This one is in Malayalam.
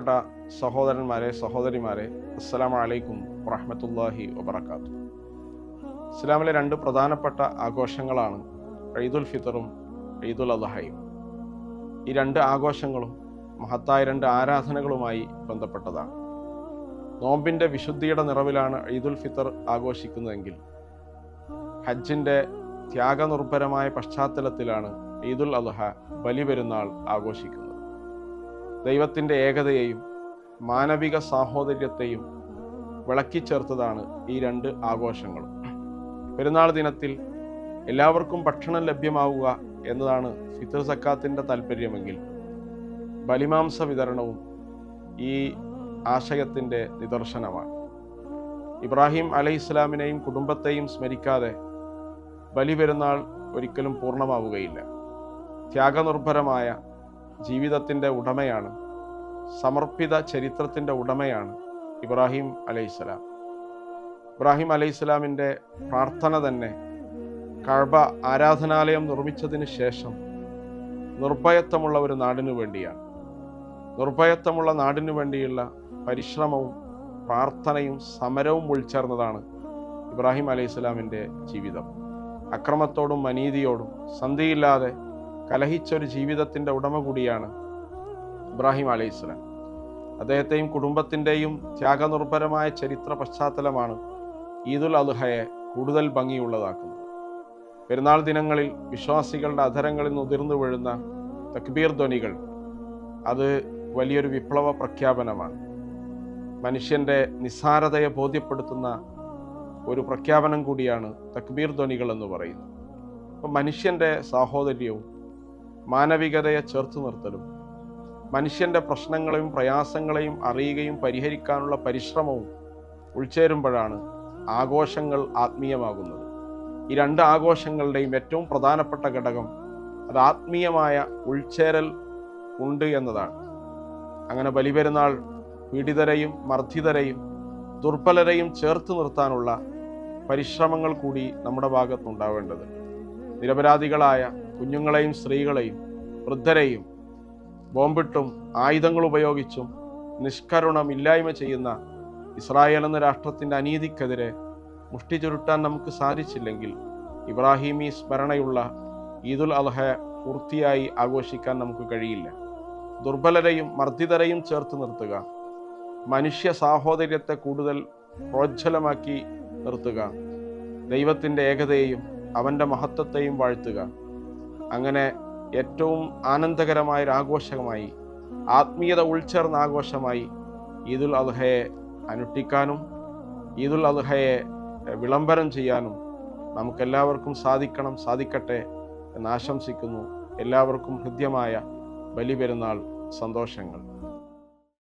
പ്രിയപ്പെട്ട സഹോദരന്മാരെ സഹോദരിമാരെ അസ്സലാമു അലൈക്കും വറഹമത്തല്ലാഹി വബറകാതുഹു. ഇസ്ലാമിലെ രണ്ട് പ്രധാനപ്പെട്ട ആഘോഷങ്ങളാണ് ഈദുൽ ഫിത്തറും ഈദുൽ അദ്ഹയും ഈ രണ്ട് ആഘോഷങ്ങളും മഹത്തായ രണ്ട് ആരാധനകളുമായി ബന്ധപ്പെട്ടതാണ്. നോമ്പിന്റെ വിശുദ്ധിയുടെ നിറവിലാണ് ഈദുൽ ഫിത്തർ ആഘോഷിക്കുന്നതെങ്കിൽ ഹജ്ജിന്റെ ത്യാഗനിർഭരമായ പശ്ചാത്തലത്തിലാണ് ഈദുൽ അദ്ഹ ബലിപെരുന്നാൾ ആഘോഷിക്കുന്നത്. ദൈവത്തിന്റെ ഏകതയെയും മാനവിക സാഹോദര്യത്തെയും വിളക്കിച്ചേർത്തതാണ് ഈ രണ്ട് ആഘോഷങ്ങളും. പെരുന്നാൾ ദിനത്തിൽ എല്ലാവർക്കും ഭക്ഷണം ലഭ്യമാവുക എന്നതാണ് ഫിത്തർ സക്കാത്തിന്റെ താല്പര്യമെങ്കിൽ ബലിമാംസ വിതരണവും ഈ ആശയത്തിന്റെ നിദർശനമാണ്. ഇബ്രാഹിം അലൈഹി ഇസ്ലാമിനെയും കുടുംബത്തെയും സ്മരിക്കാതെ ബലി പെരുന്നാൾ ഒരിക്കലും പൂർണമാവുകയില്ല. ത്യാഗനിർഭരമായ ജീവിതത്തിന്റെ ഉടമയാണ്. സമർപ്പിത ചരിത്രത്തിന്റെ ഉടമയാണ് ഇബ്രാഹിം അലൈഹിസ്സലാം. ഇബ്രാഹിം അലൈഹിസ്സലാമിന്റെ പ്രാർത്ഥന തന്നെ കഴബ ആരാധനാലയം നിർമ്മിച്ചതിന് ശേഷം നിർഭയത്വമുള്ള ഒരു നാടിനു വേണ്ടിയാണ്. നിർഭയത്വമുള്ള നാടിനു വേണ്ടിയുള്ള പരിശ്രമവും പ്രാർത്ഥനയും സമരവും ഉൾച്ചേർന്നതാണ് ഇബ്രാഹിം അലൈഹിസ്സലാമിന്റെ ജീവിതം. അക്രമത്തോടും അനീതിയോടും സന്ധിയില്ലാതെ കലഹിച്ചൊരു ജീവിതത്തിന്റെ ഉടമ കൂടിയാണ് ഇബ്രാഹിം അലൈഹിസ്സലാം അദ്ദേഹത്തെയും കുടുംബത്തിന്റെയും ത്യാഗനിർഭരമായ ചരിത്ര പശ്ചാത്തലമാണ് ഈദുൽ അദ്ഹയെ കൂടുതൽ ഭംഗിയുള്ളതാക്കുന്നത്. പെരുന്നാൾ ദിനങ്ങളിൽ വിശ്വാസികളുടെ അധരങ്ങളിൽ നിന്ന് ഉതിർന്നു വീഴുന്ന തക്ബീർ ധ്വനികൾ അത് വലിയൊരു വിപ്ലവ പ്രഖ്യാപനമാണ്. മനുഷ്യന്റെ നിസ്സാരതയെ ബോധ്യപ്പെടുത്തുന്ന ഒരു പ്രഖ്യാപനം കൂടിയാണ് തക്ബീർ ധ്വനികൾ എന്ന് പറയുന്നത്. അപ്പം മനുഷ്യന്റെ സാഹോദര്യവും മാനവികതയെ ചേർത്ത് നിർത്തലും മനുഷ്യന്റെ പ്രശ്നങ്ങളെയും പ്രയാസങ്ങളെയും അറിയുകയും പരിഹരിക്കാനുള്ള പരിശ്രമവും ഉൾച്ചേരുമ്പോഴാണ് ആഘോഷങ്ങൾ ആത്മീയമാകുന്നത്. ഈ രണ്ട് ആഘോഷങ്ങളുടെയും ഏറ്റവും പ്രധാനപ്പെട്ട ഘടകം അത് ആത്മീയമായ ഉൾച്ചേരൽ ഉണ്ട് എന്നതാണ്. അങ്ങനെ ബലിപെരുന്നാൾ പീഡിതരെയും മർദ്ദിതരെയും ദുർബലരെയും ചേർത്ത് നിർത്താനുള്ള പരിശ്രമങ്ങൾ കൂടി നമ്മുടെ ഭാഗത്തുണ്ടാവേണ്ടത്. നിരപരാധികളായ കുഞ്ഞുങ്ങളെയും സ്ത്രീകളെയും വൃദ്ധരെയും ബോംബിട്ടും ആയുധങ്ങൾ ഉപയോഗിച്ചും നിഷ്കരുണം ഇല്ലായ്മ ചെയ്യുന്ന ഇസ്രായേൽ എന്ന രാഷ്ട്രത്തിന്റെ അനീതിക്കെതിരെ മുഷ്ടി ചുരുട്ടാൻ നമുക്ക് സാധിച്ചില്ലെങ്കിൽ ഇബ്രാഹിമി സ്മരണയുള്ള ഈദുൽ അൽഹ പൂർത്തിയായി ആഘോഷിക്കാൻ നമുക്ക് കഴിയില്ല. ദുർബലരെയും മർദ്ദിതരെയും ചേർത്ത് നിർത്തുക. മനുഷ്യ സാഹോദര്യത്തെ കൂടുതൽ പ്രോജ്വലമാക്കി നിർത്തുക. ദൈവത്തിന്റെ ഏകതയെയും അവന്റെ മഹത്വത്തെയും വാഴ്ത്തുക. അങ്ങനെ ഏറ്റവും ആനന്ദകരമായ ഒരു ആഘോഷമായി ആത്മീയത ഉൾച്ചേർന്ന ആഘോഷമായി ഈദുൽ അദ്ഹയെ അനുഷ്ഠിക്കാനും ഈദുൽ അദ്ഹയെ വിളംബരം ചെയ്യാനും നമുക്കെല്ലാവർക്കും സാധിക്കണം സാധിക്കട്ടെ എന്ന് ആശംസിക്കുന്നു. എല്ലാവർക്കും ഹൃദ്യമായ ബലിപെരുന്നാൾ സന്തോഷങ്ങൾ.